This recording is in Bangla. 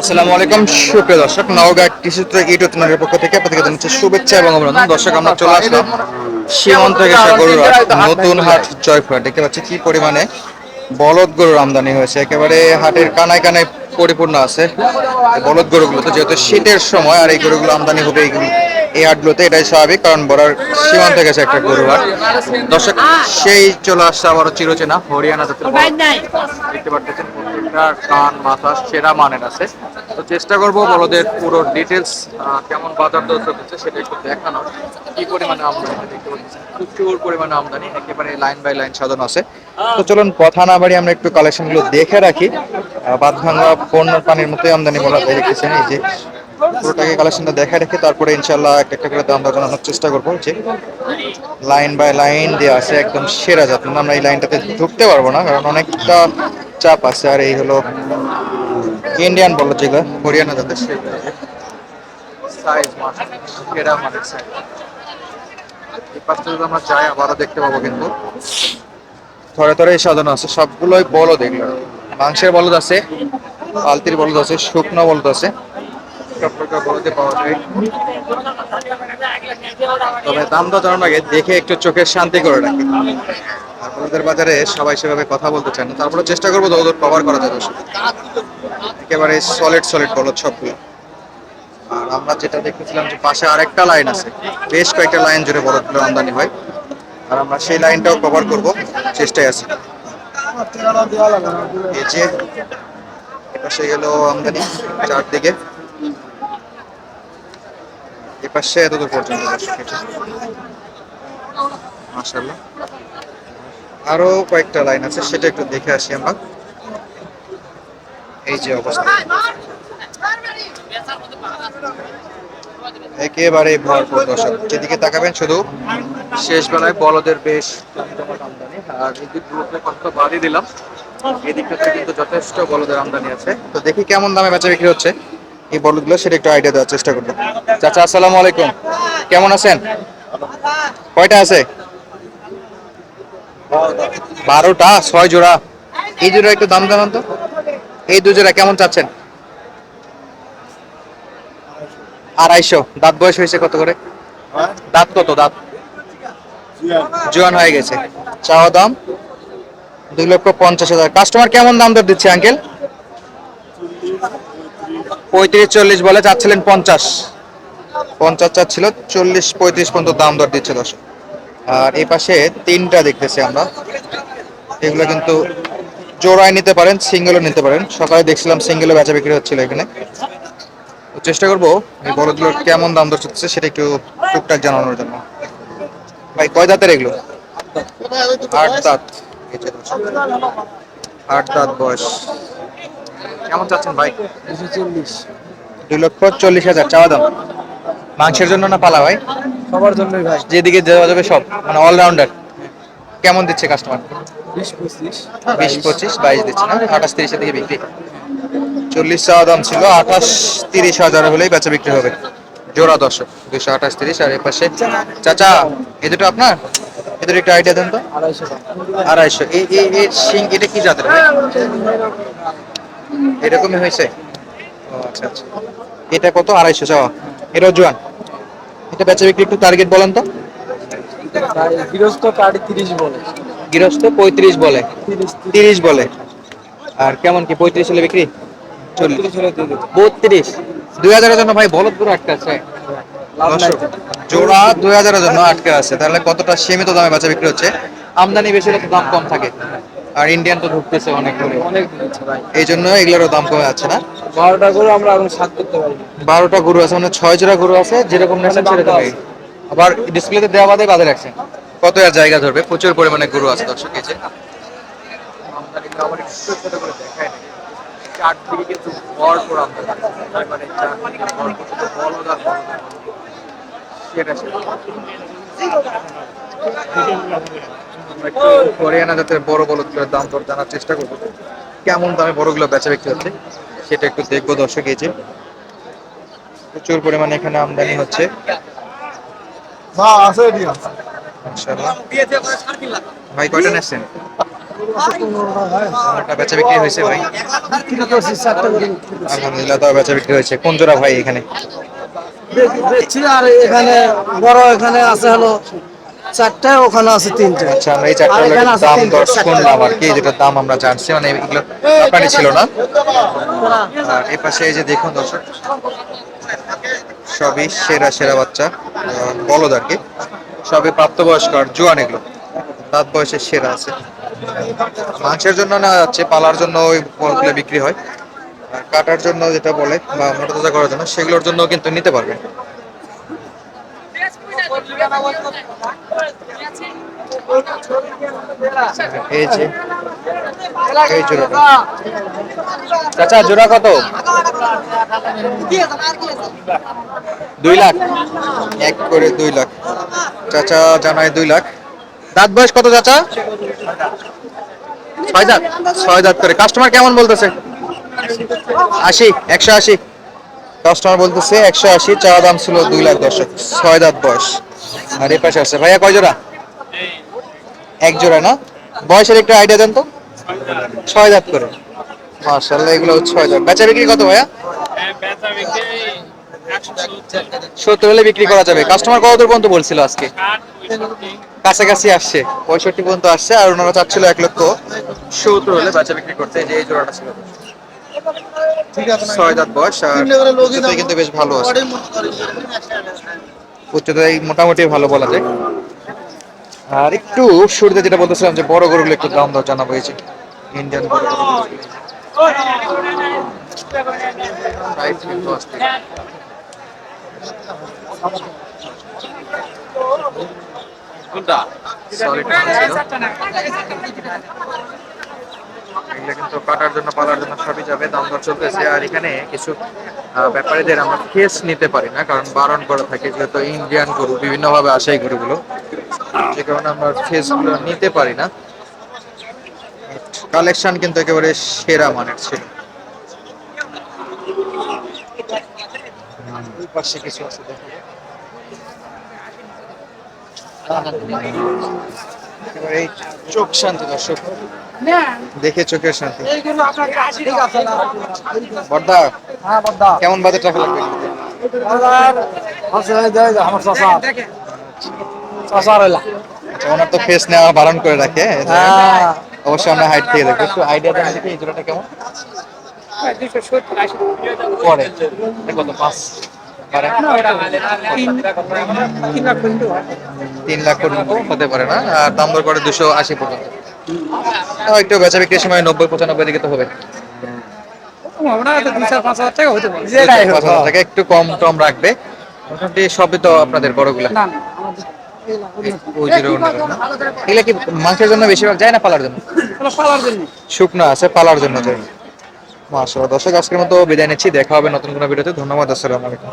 আসসালামু আলাইকুম সুপ্রিয় দর্শক নওগাঁ কৃষিত্র ইউটিউব চ্যানেলের পক্ষ থেকে আপনাদেরকে জানাচ্ছি শুভেচ্ছা এবং অভিনন্দন। দর্শক আমরা চলে আসলাম সীমান্ত গরুর নতুন হাট। জয়পুর দেখতে পাচ্ছি কি পরিমাণে বলদ গরুর আমদানি হয়েছে। একেবারে হাটের কানায় কানায় পরিপূর্ণ আছে বলদ গরুগুলো তো যেহেতু শীতের সময় আর এই গরুগুলো আমদানি হবে এইগুলো এই হাটগুলোতে এটাই স্বাভাবিক কারণ বড়ার সীমান্ত গেছে একটা গরু হাট। দর্শক সেই চলে আসছে আবারও চিরচেনা হরিয়ানা দেখতে পাচ্ছেন প্রত্যেকটা কান মাথা সেরা মানের আছে। তো চেষ্টা করব বলদের পুরো ডিটেলস কেমন বাজার দর চলছে সেটা একটু দেখানো কি পরিমাণে আমদানি দেখতে পাচ্ছেন প্রচুর পরিমাণে আমদানি, একেবারে লাইন বাই লাইন সাজানো আছে। তো চলুন, কথা না বাড়ি আমরা একটু কালেকশনগুলো দেখে রাখি। বাদ ভাঙা বন্যার পানির মতোই আমদানি বলা দেখতেছেন এই যে পুরোটাকে কালেকশনটা দেখে রেখে তারপরে ইনশাল্লাহ একটা একটা করে দাম জানানোর চেষ্টা করব। যে লাইন বাই লাইন দেওয়া আছে, একদম সেরা মানে আমরা এই লাইনটাতে ঢুকতে পারব না, কারণ অনেকটা চাপ আছে আর এই হলো ইন্ডিয়ান বলো যেগুলো, হরিয়ানা আবারও দেখতে কিন্তু। সাজানো আছে, সবগুলোই মাংসের বলদ আছে বলদ আছে, শুকনো বলদ আছে। সব পাওয়া যায়। তবে আগে দেখে একটু চোখের শান্তি করে রাখি। আর বাজারে সবাই সেভাবে কথা বলতে চান না। তারপরে চেষ্টা করব দৌড় কভার করা যাবে একেবারে সলিড সলিড বলদ সবগুলো। আর আমরা যেটা দেখতেছিলাম যে পাশে আরেকটা লাইন আছে। বেশ কয়েকটা লাইন জুড়ে বলদগুলো আমদানি হয়। আর আমরা সেই লাইনটাও কভার করব। চেষ্টায় আছি। এপাশে গেল আমদানি চারদিকে। এপাশে এতদূর পর্যন্ত মাশাআল্লাহ। আরও কয়েকটা লাইন আছে, সেটা একটু দেখে আসি আমরা। এই যে অবস্থা। একেবারে ভরপুর দর্শক। যেদিকে তাকাবেন শুধু শেষ বেলায় বলদের বেশ আর দিলাম। কিন্তু যথেষ্ট বলদের আমদানি আছে। তো দেখি কেমন দামে বেচা বিক্রি হচ্ছে এই বলদগুলো, সেটা একটু আইডিয়া দেওয়ার চেষ্টা আসসালামু আলাইকুম। কেমন আছেন? কয়টা আছে? বারোটা, ছয় জোড়া। এই জোড়া একটু দাম জানান তো। এই দু জোড়া কেমন চাচ্ছেন? আড়াইশো। দাঁত বয়স হয়েছে কত করে? দাঁত কত, দাঁত? জোয়ান হয়ে গেছে। চাওয়া দাম? দুই লক্ষ পঞ্চাশ হাজার। কাস্টমার কেমন দাম দর দিচ্ছে, আঙ্কেল? পঁয়ত্রিশ, চল্লিশ বলে চাচ্ছিলেন পঞ্চাশ। পঞ্চাশ চাচ্ছিল, চল্লিশ, পঁয়ত্রিশ পর্যন্ত দাম দর দিচ্ছে দশ আর এই পাশে তিনটা দেখতেছি আমরা। এগুলো কিন্তু জোড়ায় নিতে পারেন সিঙ্গেলও নিতে পারেন। সকালে দেখছিলাম সিঙ্গেলও বেচা বিক্রি হচ্ছিল এখানে। চেষ্টা করব এই বড়গুলোর কেমন দাম দর চলছে সেটা একটু টুকটাক জানানোর জন্য। ভাই কয় দাঁতের এগুলো? আট দাঁত। আট দাঁত বয়স। কেমন চাচ্ছেন ভাই? দুশো চল্লিশ। দুই লক্ষ চল্লিশ হাজার চাওয়া দাম। মাংসের জন্য না পালা ভাই? সবার জন্যই ভাই। যেদিকে দেওয়া যাবে সব মানে অলরাউন্ডার কেমন দিচ্ছে কাস্টমার বিশ পঁচিশ। বিশ পঁচিশ বাইশ দিচ্ছে না? আঠাশ তিরিশের দিকে বিক্রি। চল্লিশ চাওয়া দাম ছিল আঠাশ তিরিশ হাজার হলেই বেচা বিক্রি হবে। জোড়া দর্শক দুইশো আঠাশ তিরিশ আর এর পাশে চাচা এ দুটো আপনার? এ দুটো একটু আইডিয়া দেন তো। আড়াইশো আড়াইশো। এই এই শিং এটা কি জাতের? এরকমই হয়েছে? ও আচ্ছা আচ্ছা। এটা কত? আড়াইশো চাওয়া। এটা জোয়ান এটা বেচা বিক্রি একটু টার্গেট বলেন তো। গৃহস্থ কার্ড তিরিশ বলে। গৃহস্থ পঁয়ত্রিশ বলে। তিরিশ বলে। আর কেমন কি পঁয়ত্রিশ হলে বিক্রি? বত্রিশ। দুই হাজারের জন্য ভাই বলদ পুরো আটকে আছে। জোড়া দুই হাজারের জন্য আটকে আছে। তাহলে কতটা সীমিত দামে বাচ্চা বিক্রি হচ্ছে? আমদানি বেশি হলে তো দাম কম থাকে। আর ইন্ডিয়ান তো ঢুকতেছে অনেক করে অনেক ভাই এই জন্য এগুলোরও দাম কমে যাচ্ছে না বারোটা করে আমরা এখন সাত করতে পারি বারোটা গরু আছে মানে ছয় জোড়া গরু আছে যেরকম নেছেন দাম তো সেরকমই আবার ডিসপ্লেতে দেওয়া বাদে বাদে রাখছেন কত আর জায়গা ধরবে প্রচুর পরিমাণে গরু আছে দর্শক এই যে। মানে। সেটা সেটা। হরিয়ানা জাতের বড় বলদগুলোর দাম দর জানার চেষ্টা করব। কেমন দামে বড়গুলো বেচা বিক্রি হচ্ছে সেটা একটু দেখব দর্শক এই যে। প্রচুর পরিমাণে এখানে আমদানি হচ্ছে। ভাই কয়টা নেছেন বেচা বিক্রি হয়েছে ভাই। আলহামদুলিল্লাহ বেচা বিক্রি হয়েছে। কোন জোড়া ভাই এখানে? আর এখানে বড় এখানে আছে হলো চারটা ওখানে আছে তিনটা। আচ্ছা আমরা এই চারটা দাম দর। শুনলাম আর কি যেটা দাম আমরা জানছি মানে এগুলো ব্যাপারই ছিল না। আর এ পাশে এই যে দেখুন দর্শক সবই সেরা সেরা বাচ্চা বলদ আর কি। সবই প্রাপ্তবয়স্ক আর জোয়ান এগুলো। দাঁত বয়সের সেরা আছে। মাংসের জন্য না যাচ্ছে পালার জন্য ওই বলগুলো বিক্রি হয়। আর কাটার জন্য যেটা বলে বা মোটা তাজা করার জন্য সেগুলোর জন্য কিন্তু নিতে পারবেন এই যে এই জোড়াটা চাচা জোড়া কত? দুই লাখ। এক করে দুই লাখ। চাচা জানায় দুই লাখ। দাঁত বয়স কত চাচা? ছয় দাঁত। ছয় দাঁত করে। কাস্টমার কেমন বলতেছে? আশি একশো আশি। কাস্টমার বলতেছে একশো আশি। চাওয়া দাম ছিল দুই লাখ দর্শক ছয় দাঁত বয়স। আর এই পাশে আছে। ভাইয়া কয় জোড়া? এক জোড়া না? বয়সের একটু আইডিয়া দেন তো। ছয় দাঁত করে। মার্শাল্লাহ এগুলো ছয় দাঁত। বেচা বিক্রি কত ভাইয়া? সত্তর হলে বিক্রি করা যাবে। কাস্টমার কত দূর পর্যন্ত বলছিল আজকে? কাছাকাছি আসছে। পঁয়ষট্টি পর্যন্ত আসছে আর ওনারা চাচ্ছিল এক লক্ষ। সত্তর হলে বেচা বিক্রি করতে। যে এই জোড়াটা ছিল। ছয় দাঁত বয়স আর কিন্তু বেশ ভালো আছে। উচ্চতায় মোটামুটি ভালো বলা যায়। আর একটু শুরুতে যেটা বলতেছিলাম যে বড় গরুগুলো একটু দাম দর জানাব এই যে ইন্ডিয়ান বড়। এগুলো কিন্তু কাটার জন্য পালার জন্য সবই যাবে দাম দর চলতেছে। আর এখানে কিছু ব্যাপারীদের আমরা কেস নিতে পারি না কারণ বারণ করা থাকে যেহেতু ইন্ডিয়ান গরু বিভিন্ন ভাবে আসে এই গরুগুলো। যে কারণে আমরা ফেসগুলো নিতে পারি না। কালেকশন কিন্তু একেবারে সেরা মানের ছিল। পাশে কিছু আছে দেখো। এই চোখ শান্তি দর্শক। দেখে চোখের শান্তি। না। বর্দা হ্যাঁ কেমন বাজেট রাখা লাগবে আমার চাচা রইলা। আচ্ছা ওনার তো ফেস নেওয়া বারণ করে রাখে। হ্যাঁ। অবশ্যই আমরা হাইট থেকে দেখব। একটু আইডিয়া দেন দেখি এই জোড়াটা কেমন? পরে। কত? পাঁচ। তিন লাখ পর্যন্ত হতে পারে না? আর দাম দর করে দুশো আশি পর্যন্ত। একটু বেচা বিক্রির সময় নব্বই পঁচানব্বই দিকে তো হবে। একটু কম টম রাখবে। মোটামুটি সবই তো আপনাদের বড়গুলা। এগুলা কি মাংসের জন্য বেশিরভাগ যায় না পালার জন্য? শুকনো আছে পালার জন্য যায়। মাসা দর্শক আজকের মতো বিদায় নিচ্ছি। দেখা হবে নতুন কোনো ভিডিওতে। ধন্যবাদ আসসালামু আলাইকুম।